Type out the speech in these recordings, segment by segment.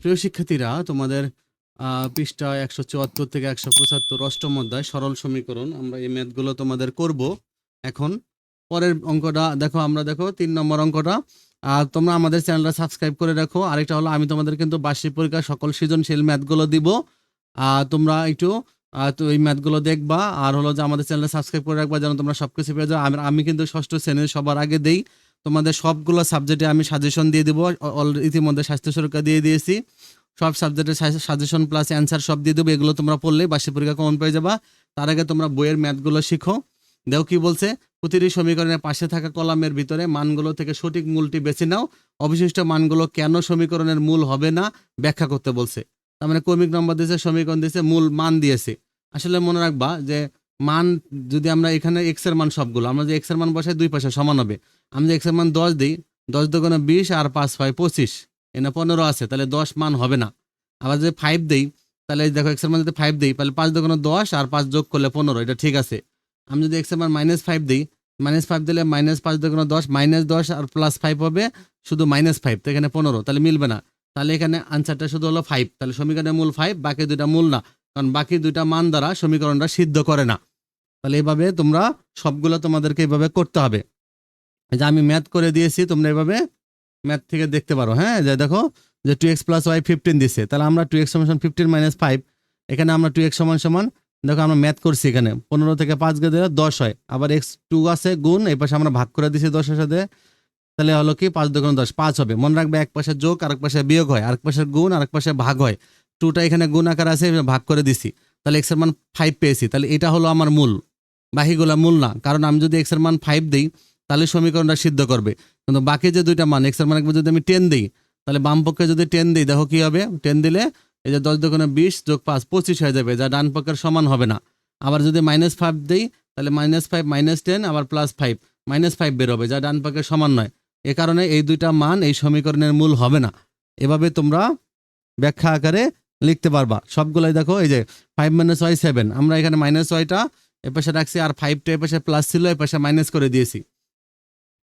প্রিয় শিক্ষার্থীরা, তোমাদের পৃষ্ঠা একশো চুয়াত্তর থেকে একশো পঁচাত্তর অষ্টম অধ্যায় সরল সমীকরণ আমরা এই ম্যাথগুলো তোমাদের করব। এখন পরের অঙ্কটা, দেখো আমরা, দেখো তিন নম্বর অঙ্কটা। আর তোমরা আমাদের চ্যানেলটা সাবস্ক্রাইব করে রাখো। আরেকটা হলো, আমি তোমাদের কিন্তু বার্ষিক পরীক্ষা, সকল সৃজনশীল ম্যাথগুলো দিব। আর তোমরা একটু তো এই ম্যাথগুলো দেখবা। আর হলো যে আমাদের চ্যানেলটা সাবস্ক্রাইব করে রাখবা, যেন তোমরা সব কিছু পেয়ে যাও। আমি কিন্তু ষষ্ঠ শ্রেণির সবার আগে দেই। তোমাদের সবগুলো সাবজেক্টে আমি সাজেশন দিয়ে দেবো। ইতিমধ্যে স্বাস্থ্য সুরক্ষা দিয়ে দিয়েছি। সব সাবজেক্টের সাজেশন প্লাস অ্যান্সার সব দিয়ে দেবো। এগুলো তোমরা পড়লে বার্ষিক পরীক্ষা কমন পেয়ে যাবা। তার আগে তোমরা বইয়ের ম্যাথগুলো শিখো। দেখো কি বলছে? প্রতিটি সমীকরণের পাশে থাকা কলামের ভিতরে মানগুলো থেকে সঠিক মূলটি বেছে নাও। অবশিষ্ট মানগুলো কেন সমীকরণের মূল হবে না? ব্যাখ্যা করতে বলছে। তার মানে ক্রমিক নম্বর দিয়েছে, সমীকরণ দিয়েছে, মূল মান দিয়েছে। আসলে মনে রাখবা যে মান যদি আমরা এখানে এক্সের মান সবগুলো, আমরা যে এক্সের মান বসাই দুই পাশে সমান হবে। আমি যে এক্সের মান দশ দিই, দশ দোকানে বিশ আর পাঁচ ছয় পঁচিশ। এনে পনেরো আছে, তাহলে দশ মান হবে না। আবার যদি ফাইভ দিই, তাহলে দেখো এক্সের মান যদি ফাইভ দিই, তাহলে পাঁচ দোকানে দশ আর পাঁচ যোগ করলে পনেরো, এটা ঠিক আছে। আমি যদি এক্সের মান মাইনাস ফাইভ দিই মাইনাস ফাইভ দিলে মাইনাস পাঁচ দোকানে দশ মাইনাস দশ আর প্লাস ফাইভ হবে শুধু মাইনাস ফাইভ তো এখানে পনেরো, তাহলে মিলবে না। তাহলে এখানে আনসারটা শুধু হলো ফাইভ তাহলে সমীকরণের মূল ফাইভ বাকি দুইটা মূল না। কারণ বাকি দুইটা মান দ্বারা সমীকরণটা সিদ্ধ করে না। তাহলে এইভাবে তোমরা সবগুলো তোমাদেরকে এইভাবে করতে হবে। যে আমি ম্যাথ করে দিয়েছি, তোমরা এভাবে ম্যাথ থেকে দেখতে পারো হ্যাঁ? যে দেখো যে two X plus Y fifteen দিছে, তাহলে আমরা টু এক্স সমান ফিফটিন মাইনাস ফাইভ এখানে আমরা টু এক্স সমান সমান, দেখো আমরা ম্যাথ করছি এখানে, পনেরো থেকে পাঁচ গেলে দশ হয়, আবার এক্স টু আছে গুণ, এই পাশে আমরা ভাগ করে দিছি দশের সাথে, তাহলে হলো কি পাঁচ দোকান দশ, পাঁচ হবে, মনে রাখবে এক পাশে যোগ, আরেক পাশে বিয়োগ হয়, আরেক পাশে গুণ, আরেক পাশে ভাগ হয় টুটা এখানে গুণ আকার আছে, ভাগ করে দিছি, তাহলে এক্সের মান ফাইভ পেয়েছি, তাহলে এটা হলো আমার মূল বাকিগুলা মূল না। কারণ আমি যদি এক্সের মান ফাইভ দিই, তাহলে সমীকরণটা সিদ্ধ করবে। কিন্তু বাকি যে দুইটা মান এক্সের মান একবার যদি আমি টেন দিই, তাহলে বাম পক্ষে যদি টেন দিই, দেখো কি হবে? টেন দিলে এই যে দশ দোকানে বিশ যোগ পাঁচ, পঁচিশ হয়ে যাবে, যা ডান পক্ষের সমান হবে না। আবার যদি মাইনাস ফাইভ দিই, তাহলে মাইনাস ফাইভ মাইনাস টেন আবার প্লাস ফাইভ মাইনাস ফাইভ বেরোবে যা ডান পক্ষের সমান নয়। এ কারণে এই দুইটা মান এই সমীকরণের মূল হবে না। এভাবে তোমরা ব্যাখ্যা আকারে লিখতে পারবা। সবগুলাই দেখো, এই যে ফাইভ মাইনাস ওয়াই সেভেন আমরা এখানে মাইনাস ওয়াইটা এপাশে রাখছি আর ফাইভটা এপাশে প্লাস ছিল, এপাশে মাইনাস করে দিয়েছি।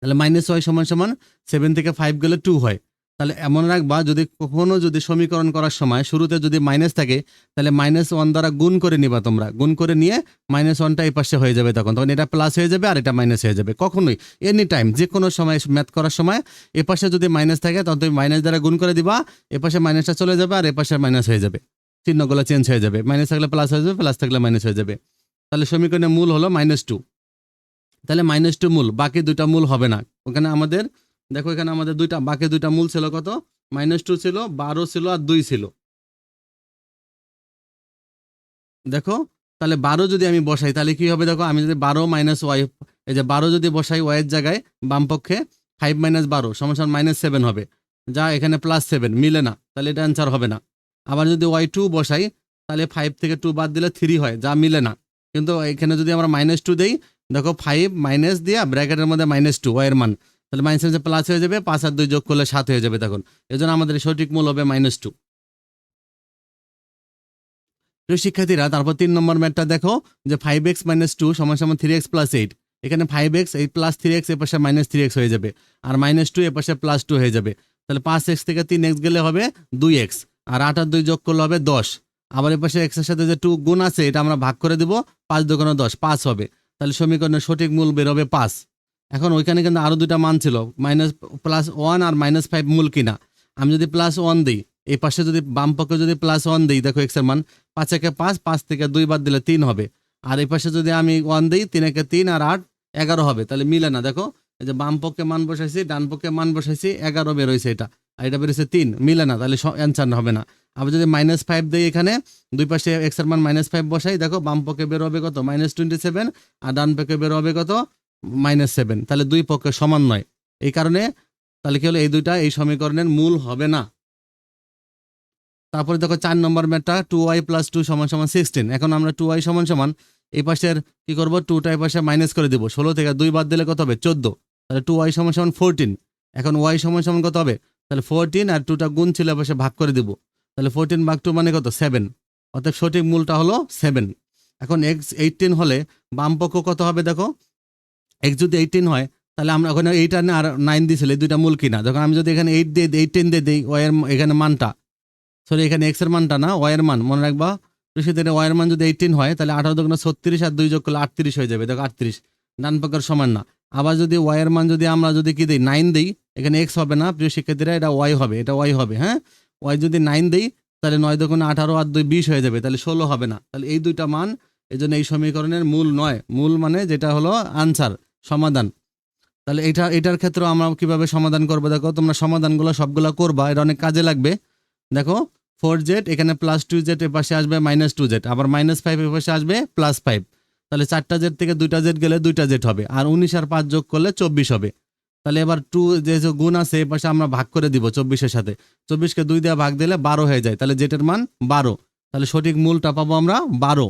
তাহলে মাইনাস ওয়াই সমান সমান সেভেন থেকে ফাইভ গেলে টু হয়। তাহলে এমন রাখবা, যদি কখনো যদি সমীকরণ করার সময় শুরুতে যদি মাইনাস থাকে, তাহলে মাইনাস ওয়ান দ্বারা গুণ করে নিবা তোমরা। গুণ করে নিয়ে মাইনাস ওয়ানটা এই পাশে হয়ে যাবে তখন। তখন এটা প্লাস হয়ে যাবে আর এটা মাইনাস হয়ে যাবে। কখনোই এনি টাইম যে কোনো সময় ম্যাথ করার সময় এ পাশে যদি মাইনাস থাকে, তখন তুমি মাইনাস দ্বারা গুণ করে দিবা এ পাশে মাইনাসটা চলে যাবে আর এ পাশে মাইনাস হয়ে যাবে। চিহ্নগুলো চেঞ্জ হয়ে যাবে। মাইনাস থাকলে প্লাস হয়ে যাবে প্লাস থাকলে মাইনাস হয়ে যাবে। তাহলে সমীকরণের মূল হলো মাইনাস টু তাহলে মাইনাস টু মূল, বাকি দুইটা মূল হবে না। ওখানে আমাদের, দেখো এখানে আমাদের দুইটা, বাকি দুইটা মূল ছিল কত? মাইনাস টু ছিল, বারো ছিল আর দুই ছিল। দেখো, তাহলে বারো যদি আমি বসাই, তাহলে কি হবে দেখো, আমি যদি বারো মাইনাস ওয়াই এই যে বারো যদি বসাই ওয়াইয়ের জায়গায় বামপক্ষে ফাইভ মাইনাস বারো সমান মাইনাস সেভেন হবে। যা এখানে প্লাস সেভেন মিলে না, তাহলে এটা অ্যান্সার হবে না। আবার যদি ওয়াই টু বসাই, তাহলে ফাইভ থেকে টু বাদ দিলে থ্রি হয়, যা মিলে না। কিন্তু এখানে যদি আমরা মাইনাস টু দিই, দেখো ফাইভ মাইনাস দিয়া ব্র্যাকেটের মধ্যে মাইনাস টু ওয়াইয়ের মান। তাহলে মাইনাস প্লাস হয়ে যাবে, পাঁচ আর দুই যোগ করলে সাত হয়ে যাবে তখন এই জন্য আমাদের সঠিক মূল হবে মাইনাস টু প্রিয় শিক্ষার্থীরা, তারপর তিন নম্বর ম্যাটটা দেখো, যে ফাইভ এক্স মাইনাস টু সমান সমান থ্রি এক্স প্লাস এইট এখানে ফাইভ এক্স এই প্লাস থ্রি এক্স এ পাশে মাইনাস থ্রি এক্স হয়ে যাবে। আর মাইনাস টু এ পাশে প্লাস টু হয়ে যাবে। তাহলে পাঁচ এক্স থেকে তিন এক্স গেলে হবে দুই এক্স আর আট আর দুই যোগ করলে হবে দশ। আবার এ পাশে এক্সের সাথে যে টু গুণ আছে, এটা আমরা ভাগ করে দিব, পাঁচ দোকানে দশ, পাঁচ হবে। তাহলে সমীকরণের সঠিক মূল বেরোবে পাঁচ। এখন ওইখানে কিন্তু আরও দুইটা মান ছিল মাইনাস প্লাস ওয়ান আর মাইনাস ফাইভ মূল কিনা। আমি যদি প্লাস ওয়ান দিই, এই পাশে যদি বাম পক্ষে যদি প্লাস ওয়ান দিই, দেখো এক্সের মান, পাঁচ একে পাঁচ পাঁচ থেকে দুই বাদ দিলে তিন হবে। আর এই পাশে যদি আমি ওয়ান দিই, তিন একে তিন আর আট, এগারো হবে, তাহলে মিলে না। দেখো, এই যে বাম পক্ষে মান বসাইছি, ডান পক্ষে মান বসাইছি, এগারো বেরোইছে এটা, আর এটা বেরোইছে তিন, মিলে না, তাহলে অ্যান্সার হবে না। আবার যদি মাইনাস ফাইভ দিই এখানে, দুই পাশে এক্সের মান মাইনাস ফাইভ বসাই, দেখো বাম পক্ষে বের হবে কত? মাইনাস টোয়েন্টি সেভেন আর ডান পক্ষে বের হবে কত? মাইনাস সেভেন তাহলে দুই পক্ষে সমান নয়। এই কারণে, তাহলে কি হলো? এই দুইটা, এই সমীকরণের মূল হবে না। তারপরে দেখো চার নম্বর ম্যাটটা টু ওয়াই প্লাস টু সমান সমান সিক্সটিন এখন আমরা টু ওয়াই সমান সমান, এই পাশের কি করব? টুটা এই পাশে মাইনাস করে দিব। ষোলো থেকে দুই বাদ দিলে কত হবে? চোদ্দ। তাহলে টু ওয়াই সমান সমান ফোরটিন এখন ওয়াই সমান সমান কত হবে? তাহলে ফোরটিন আর টুটা গুণ ছিল পাশে ভাগ করে দিব। তাহলে ফোরটিন ভাগ টু মানে কত? সেভেন অর্থাৎ সঠিক মূলটা হলো সেভেন এখন এক্স এইটিন হলে বাম পক্ষ কত হবে দেখো? এক্স যদি এইটিন হয়, তাহলে আমরা ওখানে এইট আর আর নাইন দিয়েছিল এই দুইটা মূল কিনা? যখন আমি যদি এখানে এইট দিয়ে এইটিন দিয়ে দিই ওয়ের এখানে মানটা। সরি এখানে এক্সের মানটা না ওয়ের মান। মনে রাখবা ওয়াই এর মান যদি এইটিন হয়, তাহলে আঠারো দোকানে ছত্রিশ আর দুই যোগ করলে আটত্রিশ হয়ে যাবে। দেখো আটত্রিশ। ডান পক্ষের সমান না। আবার যদি ওয়ের মান যদি আমরা যদি কি দিই নাইন দিই, এখানে এক্স হবে না। প্রিয় শিক্ষার্থীরা, এটা ওয়াই হবে, এটা ওয়াই হবে হ্যাঁ? ওয়াই যদি নাইন দিই, তাহলে নয় দোকানে আঠারো আর দুই বিশ হয়ে যাবে, তাহলে ষোলো হবে না। তাহলে এই দুইটা মান, এই জন্য এই সমীকরণের মূল নয়। মূল মানে যেটা হলো আনসার সমাধান। তাহলে এটা, এটার ক্ষেত্রেও আমরা কীভাবে সমাধান করব? দেখো, তোমরা সমাধানগুলো সবগুলো করবা, এটা অনেক কাজে লাগবে। দেখো ফোর জেড এখানে প্লাস টু জেড এর পাশে আসবে মাইনাস টু জেড আবার মাইনাস ফাইভ এর পাশে আসবে প্লাস ফাইভ তাহলে চারটা জেড থেকে দুইটা জেড গেলে দুইটা জেড হবে, আর উনিশ আর পাঁচ যোগ করলে চব্বিশ হবে। তাহলে এবার টু, যে গুণ আছে, এ পাশে আমরা ভাগ করে দিব চব্বিশের সাথে। চব্বিশকে দুই দিয়ে ভাগ দিলে বারো হয়ে যায়। তাহলে জেটের মান বারো। তাহলে সঠিক মূলটা পাবো আমরা বারো।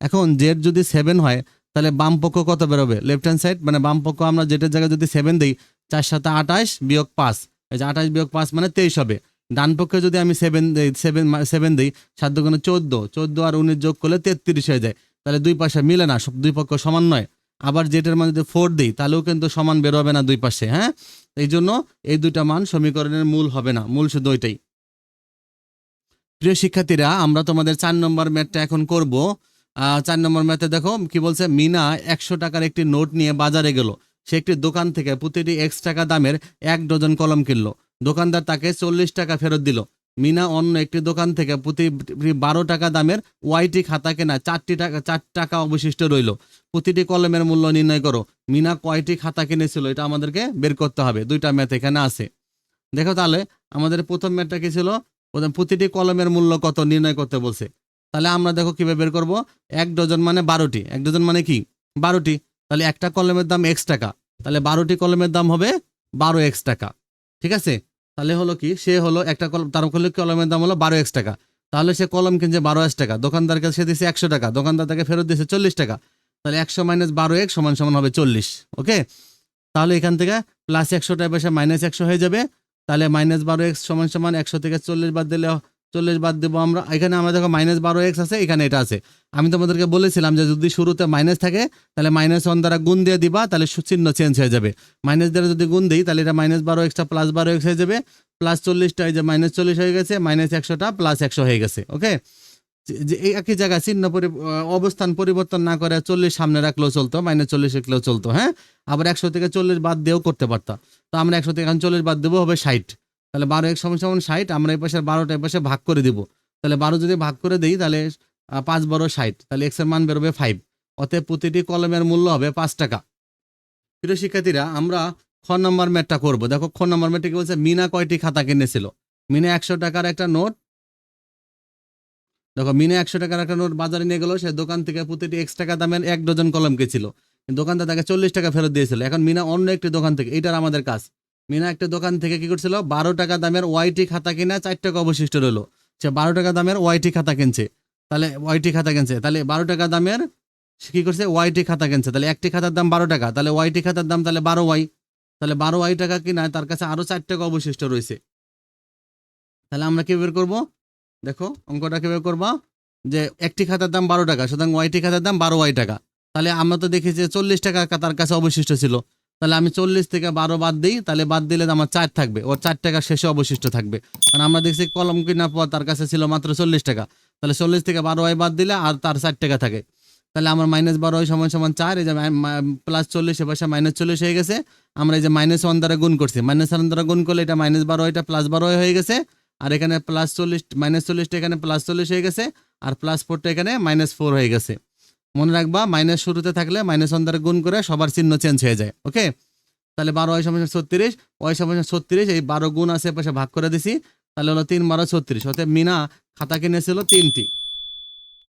এখন জেট যদি সেভেন হয়, তাহলে বাম পক্ষ কত বেরোবে? লেফট হ্যান্ড সাইড মানে বাম পক্ষ আমরা জেটের জায়গায় যদি সেভেন দিই, চার সাথে আঠাশ বিয়োগ পাঁচ। এই যে আঠাশ বিয়োগ পাঁচ মানে তেইশ হবে। ডান পক্ষে যদি আমি সেভেন সেভেন সেভেন দিই, সাত দুগুণে চোদ্দ, চোদ্দ আর উনিশ যোগ করলে তেত্রিশ হয়ে যায়। তাহলে দুই পাশে মিলে না দুই পক্ষ সমান নয়। আবার জেটের মান যদি ফোর দিই, তাহলেও কিন্তু সমান বেরোবে না দুই পাশে হ্যাঁ? এই জন্য এই দুইটা মান সমীকরণের মূল হবে না, মূল শুধু ওইটাই। প্রিয় শিক্ষার্থীরা, আমরা তোমাদের চার নম্বর ম্যাথটা এখন করব। চার নম্বর ম্যাথে দেখো, কি বলছে? মিনা একশো টাকার একটি নোট নিয়ে বাজারে গেল। সে একটি দোকান থেকে প্রতিটি এক্স টাকা দামের এক ডজন কলম কিনলো। দোকানদার তাকে চল্লিশ টাকা ফেরত দিল। মিনা অন্য একটি দোকান থেকে প্রতি বারো টাকা দামের ওয়াইটি খাতা কেনা, চারটি টাকা চার টাকা অবশিষ্ট রইল। প্রতিটি কলমের মূল্য নির্ণয় করো। মিনা কয়টি খাতা কিনেছিল? এটা আমাদেরকে বের করতে হবে। দুইটা ম্যাথ এখানে আছে। দেখো তাহলে, আমাদের প্রথম ম্যাথটা কি ছিল? প্রতিটি কলমের মূল্য কত নির্ণয় করতে বলছে। তাহলে আমরা দেখো কীভাবে বের করব? এক ডজন মানে বারোটি। এক ডজন মানে কি? বারোটি। তাহলে একটা কলমের দাম এক্স টাকা। তাহলে বারোটি কলমের দাম হবে বারো এক্স টাকা। ঠিক আছে? তাহলে হলো কি, সে হলো একটা কলম তার হলো কলমের দাম হলো বারো এক্স টাকা। তাহলে সে কলম কিনছে বারো এক্স টাকা। দোকানদারকে সে দিছে একশো টাকা। দোকানদার তাকে ফেরত দিয়েছে চল্লিশ টাকা। তাহলে একশো মাইনাস বারো এক সমান সমান হবে চল্লিশ। ওকে তাহলে এখান থেকে প্লাস একশো টাকা পয়সা মাইনাস একশো হয়ে যাবে। তাহলে মাইনাস বারো এক্স সমান সমান একশো থেকে চল্লিশ বাদ দিলে চল্লিশ বাদ দেবো আমরা। এখানে আমরা দেখো মাইনাস বারো এক্স আছে, এখানে এটা আছে। আমি তোমাদেরকে বলেছিলাম যে যদি শুরুতে মাইনাস থাকে, তাহলে মাইনাস ওয়ান দ্বারা গুণ দিয়ে দিবা, তাহলে চিহ্ন চেঞ্জ হয়ে যাবে। মাইনাস দ্বারা যদি গুণ দিই, তাহলে এটা মাইনাস বারো এক্সটা প্লাস বারো এক্স হয়ে যাবে। প্লাস চল্লিশটা এই যে মাইনাস চল্লিশ হয়ে গেছে মাইনাস একশোটা প্লাস একশো হয়ে গেছে ওকে যে এই একই জায়গায় চিহ্ন পরি অবস্থান পরিবর্তন না করে চল্লিশ সামনে রাখলেও চলতো মাইনাস চল্লিশ রাখলেও চলতো হ্যাঁ? আবার একশো থেকে চল্লিশ বাদ দিয়েও করতে পারতাম তো আমরা একশো থেকে এখন চল্লিশ বাদ দেবো, হবে ষাট। তাহলে বারো এক সমান সমান ষাট, আমরা এই পাশে বারোটা এই পাশে ভাগ করে দিব। তাহলে বারো যদি ভাগ করে দিই, তাহলে পাঁচ বারো ষাট, তাহলে এক্সের মান বেরোবে ফাইভ অতএব প্রতিটি কলমের মূল্য হবে পাঁচ টাকা। প্রিয় শিক্ষার্থীরা, আমরা খ নম্বর ম্যাটটা করব। দেখো, খ নম্বর ম্যাটটা কি বলছে? মিনা কয়টি খাতা কিনেছিল? মিনা একশো টাকার একটা নোট। দেখো, মিনা একশো টাকার একটা নোট বাজারে নিয়ে গেল, সে দোকান থেকে প্রতিটি এক্স টাকা দামের এক ডজন কলম কিনছিল। দোকানদার তাকে চল্লিশ টাকা ফেরত দিয়েছিল। এখন মিনা অন্য একটি দোকান থেকে এটার আমাদের কাজ। মিনা একটা দোকান থেকে কি করছিল? বারো টাকা দামের ওয়াইটি খাতা কিনা চার টাকা অবশিষ্ট রইল। সে বারো টাকা দামের ওয়াইটি খাতা কিনছে। তাহলে ওয়াইটি খাতা কিনছে। তাহলে বারো টাকা দামের সে কি করছে? ওয়াইটি খাতা কিনছে। তাহলে একটি খাতার দাম বারো টাকা। তাহলে ওয়াইটি খাতার দাম তাহলে বারো ওয়াই। তাহলে বারো ওয়াই টাকা কিনা তার কাছে আরও চার টাকা অবশিষ্ট রয়েছে। তাহলে আমরা কি বের করব? দেখো, অঙ্কটা কি বের করবা? যে একটি খাতার দাম বারো টাকা, সুতরাং ওয়াইটি খাতার দাম বারো ওয়াই টাকা। তাহলে আমরা তো দেখি যে চল্লিশ টাকা তার কাছে অবশিষ্ট ছিল। তাহলে আমি চল্লিশ থেকে বারো বাদ দিই, তাহলে বাদ দিলে আমার চার থাকবে। ওর চার টাকা শেষে অবশিষ্ট থাকবে। কারণ আমরা দেখছি কলম কেনার পর তার কাছে ছিল মাত্র চল্লিশ টাকা। তাহলে চল্লিশ থেকে বারো ওয়াই বাদ দিলে আর তার চার টাকা থাকে। তাহলে আমার মাইনাস বারো সমান সমান চার, এই যে প্লাস চল্লিশ, এ পাশে মাইনাস চল্লিশ হয়ে গেছে। আমরা এই যে মাইনাস ওয়ান দ্বারা গুণ করছি। মাইনাস ওয়ান দ্বারা গুণ করলে এটা মাইনাস বারো, এটা প্লাস বারো হয়ে গেছে। আর এখানে প্লাস চল্লিশ মাইনাস চল্লিশটা এখানে প্লাস চল্লিশ হয়ে গেছে। আর প্লাস ফোরটা এখানে মাইনাস ফোর হয়ে গেছে। মনে রাখবা মাইনাস শুরুতে থাকলে মাইনাস ওয়ান দ্বারা গুণ করে সবার চিহ্ন চেঞ্জ হয়ে যায় ওকে তাহলে বারো ওয়াই সমান ছত্রিশ ওয়াই সমান ছত্রিশ, এই বারো গুণ আছে পাশে ভাগ করে দিছি, তাহলে হলো তিন, বারো, ছত্রিশ অর্থাৎ মিনা খাতা কিনেছিল তিনটি।